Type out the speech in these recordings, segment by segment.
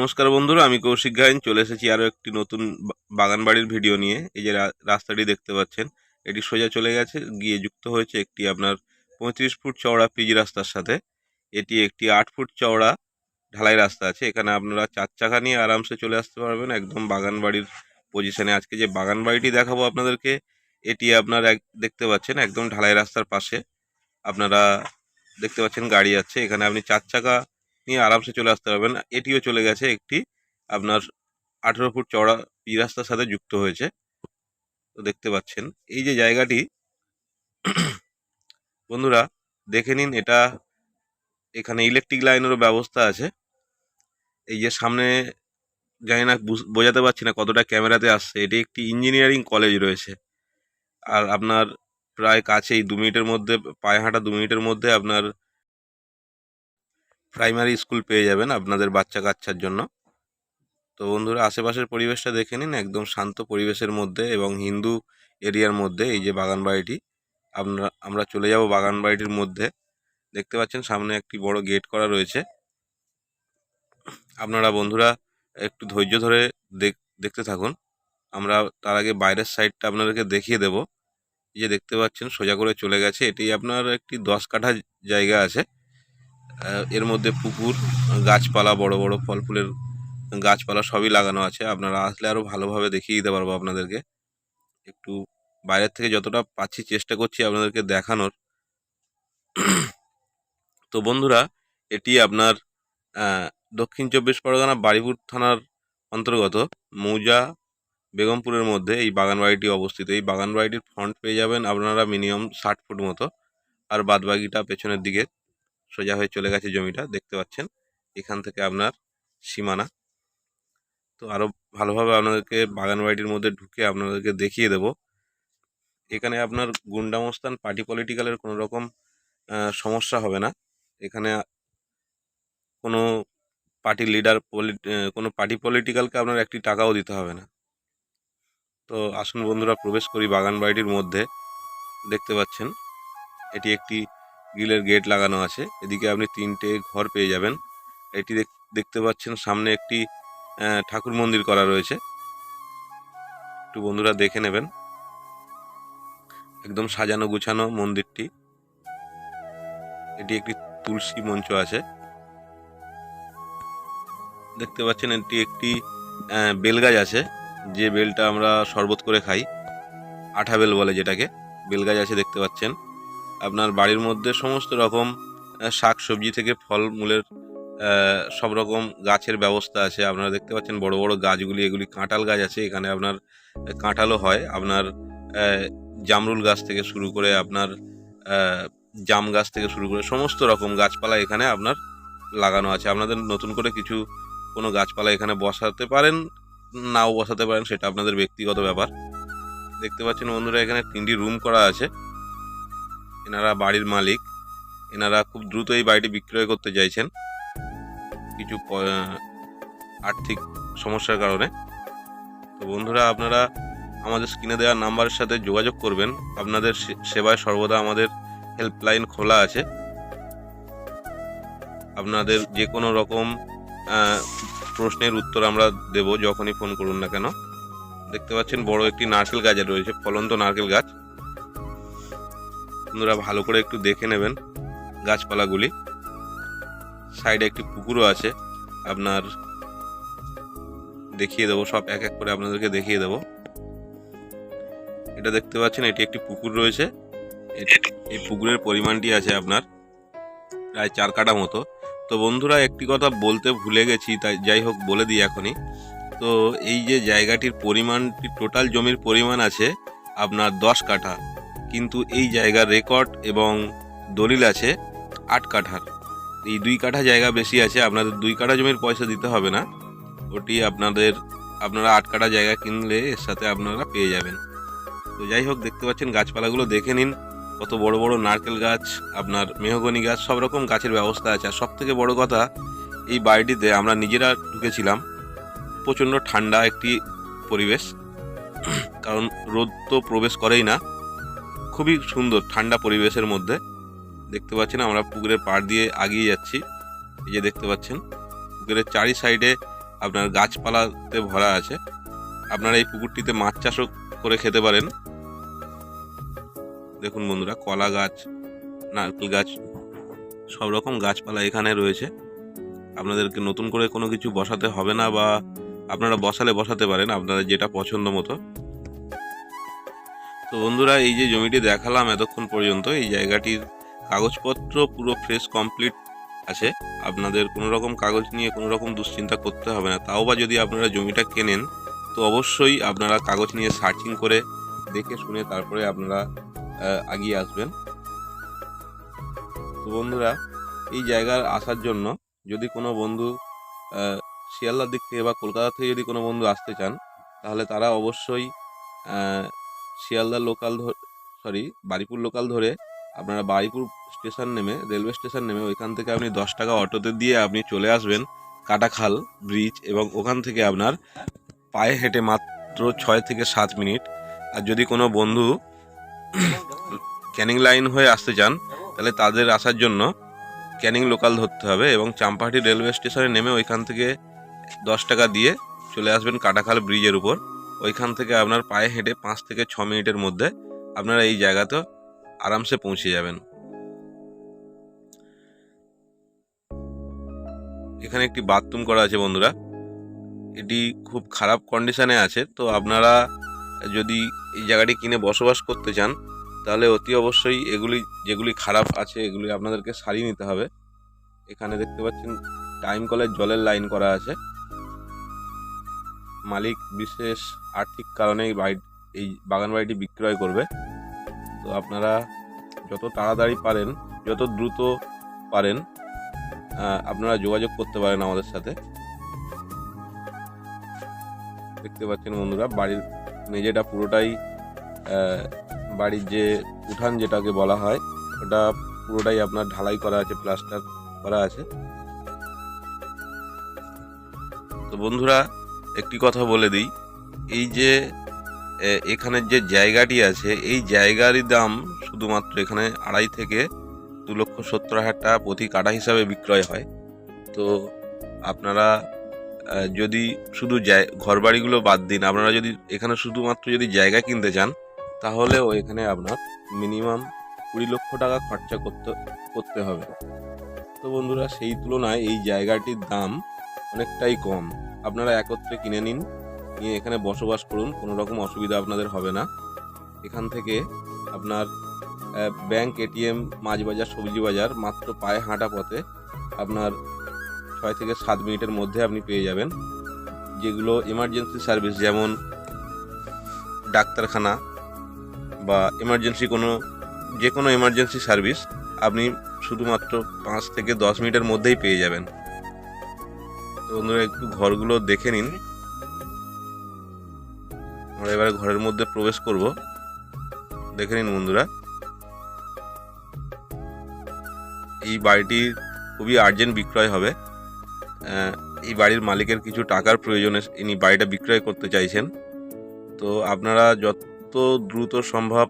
নমস্কার বন্ধুরা, আমি কৌশিক গাইন চলে এসেছি আরও একটি নতুন বাগান বাড়ির ভিডিও নিয়ে। এই যে রাস্তাটি দেখতে পাচ্ছেন, এটি সোজা চলে গেছে, গিয়ে যুক্ত হয়েছে একটি আপনার পঁয়ত্রিশ ফুট চওড়া পিজি রাস্তার সাথে। এটি একটি আট ফুট চওড়া ঢালাই রাস্তা আছে। এখানে আপনারা চার চাকা নিয়ে আরামসে চলে আসতে পারবেন, একদম বাগান বাড়ির পজিশনে আজকে যে বাগান বাড়িটি দেখাবো আপনাদেরকে, এটি আপনার এক, দেখতে পাচ্ছেন, একদম ঢালাই রাস্তার পাশে। আপনারা দেখতে পাচ্ছেন গাড়ি আছে এখানে আপনি চার চাকা নিয়ে আরামসে চলে আসতে পারবেন। এটিও চলে গেছে একটি আপনার আঠেরো ফুট চওড়া পি রাস্তার সাথে যুক্ত হয়েছে। তো দেখতে পাচ্ছেন, এই যে জায়গাটি, বন্ধুরা দেখে নিন, এটা এখানে ইলেকট্রিক লাইনেরও ব্যবস্থা আছে। এই যে সামনে, জানি না বুঝ- বোঝাতে পারছি না কতটা ক্যামেরাতে আসছে। এটি একটি ইঞ্জিনিয়ারিং কলেজ রয়েছে। আর আপনার প্রায় কাছেই দু মিনিটের মধ্যে, পায়ে হাঁটা দু মিনিটের মধ্যে আপনার প্রাইমারি স্কুল পেয়ে যাবেন আপনাদের বাচ্চা কাচ্চার জন্য। তো বন্ধুরা, আশেপাশের পরিবেশটা দেখে নিন, একদম শান্ত পরিবেশের মধ্যে এবং হিন্দু এরিয়ার মধ্যে, এই যে বাগান বাড়িটি, আমরা আমরা চলে যাব বাগান বাড়িটির মধ্যে। দেখতে পাচ্ছেন, সামনে একটি বড় গেট করা রয়েছে। আপনারা বন্ধুরা, একটু ধৈর্য ধরে দেখ- দেখতে থাকুন। আমরা তার আগে বাইরের সাইডটা আপনাদেরকে দেখিয়ে দেব। যে দেখতে পাচ্ছেন, সোজা করে চলে গেছে। এটি আপনার একটি দশ কাঠা জায়গা আছে। এর মধ্যে পুকুর, গাছপালা, বড় বড় ফল ফুলের গাছপালা সবই লাগানো আছে। আপনারা আসলে আরও ভালোভাবে দেখিয়ে দিতে পারব আপনাদেরকে। একটু বাইরের থেকে যতটা পাচ্ছি চেষ্টা করছি আপনাদেরকে দেখানোর। তো বন্ধুরা, এটি আপনার দক্ষিণ চব্বিশ পরগনা বাড়িপুর থানার অন্তর্গত মৌজা বেগমপুরের মধ্যে এই বাগান বাড়িটি অবস্থিত। এই বাগান বাড়িটির ফ্রন্ট পেয়ে যাবেন আপনারা মিনিমাম ষাট ফুট মতো। আর বাদবাকিটা পেছনের দিকে। সোজা হয়ে চলে গেছে জমিটা, দেখতে পাচ্ছেন। এখান থেকে আপনার সীমানা। তো আরও ভালোভাবে আপনাদেরকে বাগান বাড়িটির মধ্যে ঢুকে আপনাদেরকে দেখিয়ে দেব। এখানে আপনার গুন্ডামস্তান পার্টি পলিটিক্যালের কোনো রকম সমস্যা হবে না। এখানে কোনো পার্টি লিডার কোনো পার্টি পলিটিক্যালকে আপনার একটি টাকাও দিতে হবে না। তো আসুন বন্ধুরা, প্রবেশ করি বাগান বাড়িটির মধ্যে। দেখতে পাচ্ছেন, এটি একটি গ্রিলের গেট লাগানো আছে। এদিকে আপনি তিনটে ঘর পেয়ে যাবেন। এটি দেখ- দেখতে পাচ্ছেন সামনে একটি ঠাকুর মন্দির করা রয়েছে। একটু বন্ধুরা দেখে নেবেন। একদম সাজানো গুছানো মন্দিরটি। এটি একটি তুলসী মঞ্চ আছে। দেখতে পাচ্ছেন এটি একটি বেলগাছ আছে। যে বেলটা আমরা শরবত করে খাই। আঠা বেল বলে যেটাকে। বেলগাছ আছে দেখতে পাচ্ছেন। আপনার বাড়ির মধ্যে সমস্ত রকম শাক সবজি থেকে ফল মূলের সব রকম গাছের ব্যবস্থা আছে। আপনারা দেখতে পাচ্ছেন বড় বড় গাছগুলি, এগুলি কাঁঠাল গাছ আছে। এখানে আপনার কাঁঠালও হয়। আপনার জামরুল গাছ থেকে শুরু করে আপনার জাম গাছ থেকে শুরু করে সমস্ত রকম গাছপালা এখানে আপনার লাগানো আছে। আপনাদের নতুন করে কিছু, কোনো গাছপালা এখানে বসাতে পারেন, নাও বসাতে পারেন, সেটা আপনাদের ব্যক্তিগত ব্যাপার। দেখতে পাচ্ছেন বন্ধুরা, এখানে তিনটি রুম করা আছে। এনারা বাড়ির মালিক। এনারা খুব দ্রুত এই বাড়িটি বিক্রয় করতে চাইছেন। কিছু আর্থিক সমস্যার কারণে। তো বন্ধুরা, আপনারা আমাদের স্ক্রিনে দেওয়া নাম্বারের সাথে যোগাযোগ করবেন। আপনাদের সেবায় সর্বদা আমাদের হেল্পলাইন খোলা আছে। আপনাদের যে কোনো রকম প্রশ্নের উত্তর আমরা দেব, যখনই ফোন করুন না কেন। দেখতে পাচ্ছেন বড় একটি নারকেল গাছ রয়েছে, ফলন্ত নারকেল গাছ। বন্ধুরা ভালো করে একটু দেখে নেবেন গাছপালাগুলি। সাইডে একটি পুকুরও আছে। আপনার দেখিয়ে দেবো, সব এক এক করে আপনাদেরকে দেখিয়ে দেবো। এটা দেখতে পাচ্ছেন, এটি একটি পুকুর রয়েছে। এই পুকুরের পরিমাণটি আছে আপনার প্রায় চার কাটা মতো। তো বন্ধুরা, একটি কথা বলতে ভুলে গেছি, তাই যাই হোক বলে দিই এখনই। তো এই যে জায়গাটির পরিমাণটি, টোটাল জমির পরিমাণ আছে আপনার দশ কাঠা। কিন্তু এই জায়গার রেকর্ড এবং দলিল আছে আট কাঠার। এই দুই কাঠা জায়গা বেশি আছে, আপনাদের দুই কাঠা জমির পয়সা দিতে হবে না। ওটি আপনাদের, আপনারা আট কাঠা জায়গা কিনলে এর সাথে আপনারা পেয়ে যাবেন। তো যাই হোক, দেখতে পাচ্ছেন, গাছপালাগুলো দেখে নিন। কত বড় বড় নারকেল গাছ, আপনার মেহগনি গাছ, সব রকম গাছের ব্যবস্থা আছে। আর সব থেকে বড় কথা, এই বাড়িটিতে আমরা নিজেরা ঢুকেছিলাম। প্রচণ্ড ঠান্ডা একটি পরিবেশ। কারণ রোদ তো প্রবেশ করেই না। খুবই সুন্দর, ঠান্ডা পরিবেশের মধ্যে। দেখতে পাচ্ছেন আমরা পুকুরের পাড় দিয়ে আগিয়ে যাচ্ছি। এই যে দেখতে পাচ্ছেন, পুকুরের চারি সাইডে আপনার গাছপালাতে ভরা আছে। আপনারা এই পুকুরটিতে মাছ চাষও করে খেতে পারেন। দেখুন বন্ধুরা, কলা গাছ, নারকেল গাছ, সব রকম গাছপালা এখানে রয়েছে। আপনাদেরকে নতুন করে কোনো কিছু বসাতে হবে না বা আপনারা বসালে বসাতে পারেন আপনারা যেটা পছন্দ মতো। তো বন্ধুরা এই যে জমিটি দেখালাম এতক্ষণ পর্যন্ত এই জায়গাটির কাগজপত্র পুরো ফ্রেশ কমপ্লিট আছে। আপনাদের কোনো রকম কাগজ নিয়ে কোনো রকম দুশ্চিন্তা করতে হবে না। তাও বা যদি আপনারা জমিটা কেনেন তো অবশ্যই আপনারা কাগজ নিয়ে সার্চিং করে দেখে শুনে তারপরে আপনারা আহ, এগিয়ে আসবেন। তো বন্ধুরা এই জায়গার আসার জন্য যদি কোনো বন্ধু শিয়ালদার দিক থেকে বা কলকাতা থেকে যদি কোনো বন্ধু আসতে চান তাহলে তারা অবশ্যই Sealdah local sorry Baruipur local ধরে আপনারা বারিপুর স্টেশন নেমে রেলওয়ে স্টেশন নেমে ওইখান থেকে আপনি দশ টাকা অটোতে দিয়ে আপনি চলে আসবেন কাটাখাল ব্রিজ এবং ওখান থেকে আপনার পায়ে হেঁটে মাত্র ছয় থেকে সাত মিনিট। আর যদি কোনো বন্ধু ক্যানিং লাইন হয়ে আসতে চান, তাহলে তাদের আসার জন্য ক্যানিং লোকাল ধরতে হবে এবং চাম্পাহাটি রেলওয়ে স্টেশনে নেমে ওইখান থেকে দশ টাকা দিয়ে চলে আসবেন কাটাখাল ব্রিজের উপর। ওইখান থেকে আপনার পায়ে হেঁটে পাঁচ থেকে ছ মিনিটের মধ্যে আপনারা এই জায়গাতে আরামসে পৌঁছে যাবেন। এখানে একটি বাথরুম করা আছে বন্ধুরা। এটি খুব খারাপ কন্ডিশনে আছে। তো আপনারা যদি এই জায়গাটি কিনে বসবাস করতে চান, তাহলে অতি অবশ্যই এগুলি, যেগুলি খারাপ আছে, এগুলি আপনাদেরকে সারিয়ে নিতে হবে। এখানে দেখতে পাচ্ছেন টাইম কলের জলের লাইন করা আছে। মালিক বিশেষ আর্থিক কারণে এই বাড়ি, এই বাগান বাড়িটি বিক্রয় করবে। তো আপনারা যত তাড়াতাড়ি পারেন, যত দ্রুত পারেন আপনারা যোগাযোগ করতে পারেন আমাদের সাথে। দেখতে পাচ্ছেন বন্ধুরা, বাড়ির মেঝেটা পুরোটাই বাড়ির যে উঠান যেটাকে বলা হয়, ওটা পুরোটাই আপনার ঢালাই করা আছে, প্লাস্টার করা আছে। তো বন্ধুরা একটি কথা বলে দিই। এই যে এখানের যে জায়গাটি আছে, এই জায়গারই দাম শুধুমাত্র এখানে আড়াই থেকে দু লক্ষ সত্তর হাজার টাকা প্রতি কাটা হিসাবে বিক্রয় হয়। তো আপনারা যদি শুধু ঘর বাড়িগুলো বাদ দিন, আপনারা যদি এখানে শুধুমাত্র যদি জায়গা কিনতে চান তাহলেও এখানে আপনার মিনিমাম কুড়ি লক্ষ টাকা খরচা করতে করতে হবে। তো বন্ধুরা, সেই তুলনায় এই জায়গাটির দাম অনেকটাই কম। আপনারা একত্রে কিনে নিন, নিয়ে এখানে বসবাস করুন, কোনো রকম অসুবিধা আপনাদের হবে না। এখান থেকে আপনার ব্যাংক, এটিএম মাছ বাজার সবজি বাজার মাত্র পায়ে হাঁটা পথে আপনার ছয় থেকে সাত মিনিটের মধ্যে আপনি পেয়ে যাবেন। যেগুলো এমার্জেন্সি সার্ভিস যেমন ডাক্তারখানা বা এমার্জেন্সি কোনো যে কোনো এমার্জেন্সি সার্ভিস আপনি শুধুমাত্র পাঁচ থেকে দশ মিনিটের মধ্যেই পেয়ে যাবেন। বন্ধুরা, একটু ঘরগুলো দেখে নিন। আমরা এবারে ঘরের মধ্যে প্রবেশ করব। দেখে নিন বন্ধুরা। এই বাড়িটির খুবই আর্জেন্ট বিক্রয় হবে। এই বাড়ির মালিকের কিছু টাকার প্রয়োজনে ইনি বাড়িটা বিক্রয় করতে চাইছেন। তো আপনারা যত দ্রুত সম্ভব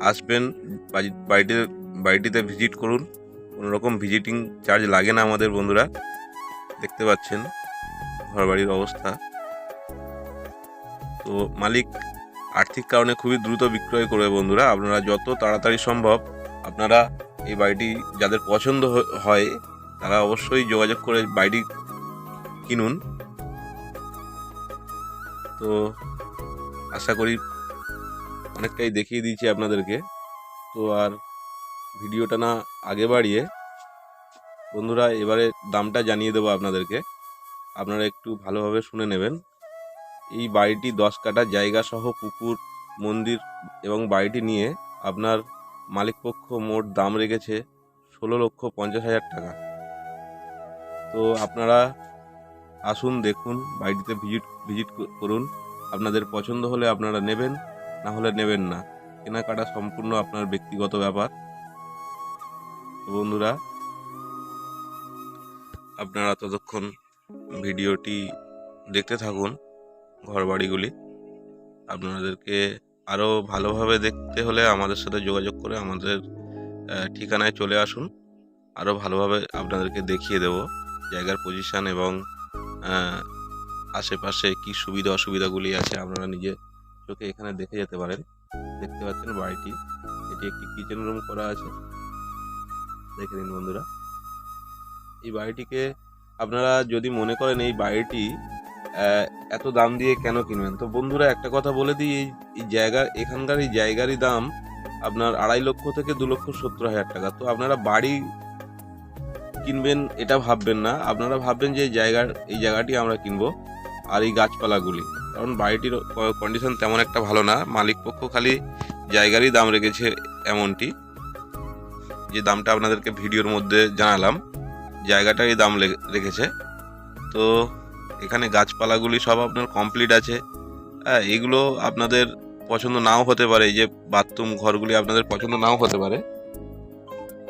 আসবেন, বাড়ি- বাড়িতে বাড়িটিতে ভিজিট করুন। কোনো রকম ভিজিটিং চার্জ লাগে না আমাদের বন্ধুরা। দেখতে পাচ্ছেন ঘর বাড়ির অবস্থা। তো মালিক আর্থিক কারণে খুবই দ্রুত বিক্রয় করবে বন্ধুরা। আপনারা যত তাড়াতাড়ি সম্ভব আপনারা এই বাড়িটি যাদের পছন্দ হয় তারা অবশ্যই যোগাযোগ করে বাড়িটি কিনুন। তো আশা করি অনেকটাই দেখিয়ে দিয়েছি আপনাদেরকে। তো আর ভিডিওটা না আগে বাড়িয়ে বন্ধুরা, এবারে দামটা জানিয়ে দেবো আপনাদেরকে। আপনারা একটু ভালোভাবে শুনে নেবেন। এই বাড়িটি দশ কাঠা জায়গা সহ পুকুর, মন্দির এবং বাড়িটি নিয়ে আপনার মালিকপক্ষ মোট দাম রেখেছে ষোলো লক্ষ পঞ্চাশ হাজার টাকা। তো আপনারা আসুন, দেখুন, বাড়িটিতে ভিজিট ভিজিট করুন। আপনাদের পছন্দ হলে আপনারা নেবেন, না হলে নেবেন না। কেনাকাটা সম্পূর্ণ আপনার ব্যক্তিগত ব্যাপার। বন্ধুরা আপনারা ততক্ষণ ভিডিওটি দেখতে থাকুন, ঘরবাড়িগুলি। আপনাদেরকে আরও ভালোভাবে দেখতে হলে আমাদের সাথে যোগাযোগ করে আমাদের ঠিকানায় চলে আসুন। আরও ভালোভাবে আপনাদেরকে দেখিয়ে দেব জায়গার পজিশান এবং আশেপাশে কি সুবিধা অসুবিধাগুলি আছে আপনারা নিজে চোখে এখানে দেখে যেতে পারেন। দেখতে পাচ্ছেন বাড়িটি। এটি একটি কিচেন রুম করা আছে। দেখে নিন বন্ধুরা। এই বাড়িটিকে আপনারা যদি মনে করেন এই বাড়িটি এত দাম দিয়ে কেন কিনবেন? তো বন্ধুরা, একটা কথা বলে দিই, এই এই জায়গা, এখানকার এই জায়গারই দাম আপনার আড়াই লক্ষ থেকে দু লক্ষ সত্তর হাজার টাকা। তো আপনারা বাড়ি কিনবেন, এটা ভাববেন না। আপনারা ভাববেন যে এই জায়গার, এই জায়গাটি আমরা কিনবো আর এই গাছপালাগুলি। কারণ বাড়িটির কন্ডিশন তেমন একটা ভালো না। মালিক পক্ষ খালি জায়গারই দাম রেখেছে এমনটি, যে দামটা আপনাদেরকে ভিডিওর মধ্যে জানালাম। জায়গাটারই দাম রেখেছে। তো এখানে গাছপালাগুলি সব আপনার কমপ্লিট আছে। হ্যাঁ এগুলো আপনাদের পছন্দ নাও হতে পারে, এই যে বাথরুম ঘরগুলি আপনাদের পছন্দ নাও হতে পারে।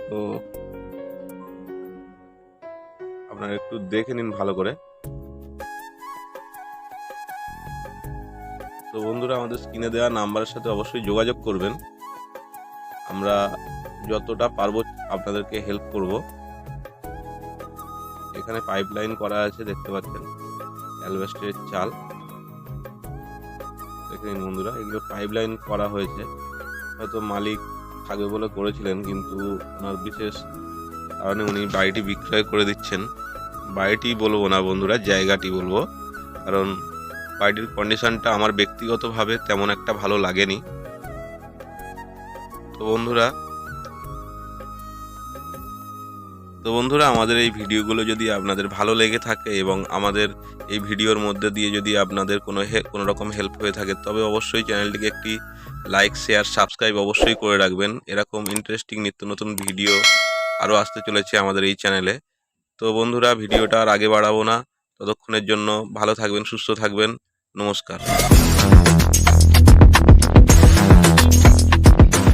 তো আপনারা একটু দেখে নিন ভালো করে। তো বন্ধুরা, আমাদের স্ক্রিনে দেওয়া নাম্বারের সাথে অবশ্যই যোগাযোগ করবেন। আমরা যতটা পারব আপনাদেরকে হেল্প করব। এখানে পাইপ লাইন করা আছে, দেখতে পাচ্ছেন? অ্যালবেস্টের চাল। দেখে নিন বন্ধুরা, এগুলো পাইপ লাইন করা হয়েছে। হয়তো মালিক থাকবে বলে করেছিলেন, কিন্তু ওনার বিশেষ কারণে উনি বাড়িটি বিক্রয় করে দিচ্ছেন। বাড়িটি বলব না বন্ধুরা, জায়গাটি বলব। কারণ বাড়িটির কন্ডিশনটা আমার ব্যক্তিগতভাবে তেমন একটা ভালো লাগেনি। তো বন্ধুরা তো বন্ধুরা, আমাদের এই ভিডিওগুলো যদি আপনাদের ভালো লেগে থাকে এবং আমাদের এই ভিডিওর মধ্যে দিয়ে যদি আপনাদের কোনো কোনো রকম হেল্প হয়ে থাকে, তবে অবশ্যই চ্যানেলটিকে একটি লাইক শেয়ার সাবস্ক্রাইব অবশ্যই করে রাখবেন। এরকম ইন্টারেস্টিং নিত্য নতুন ভিডিও আরও আসতে চলেছে আমাদের এই চ্যানেলে। তো বন্ধুরা, ভিডিওটা আর আগে বাড়াবো না। ততক্ষণের জন্য ভালো থাকবেন, সুস্থ থাকবেন। নমস্কার।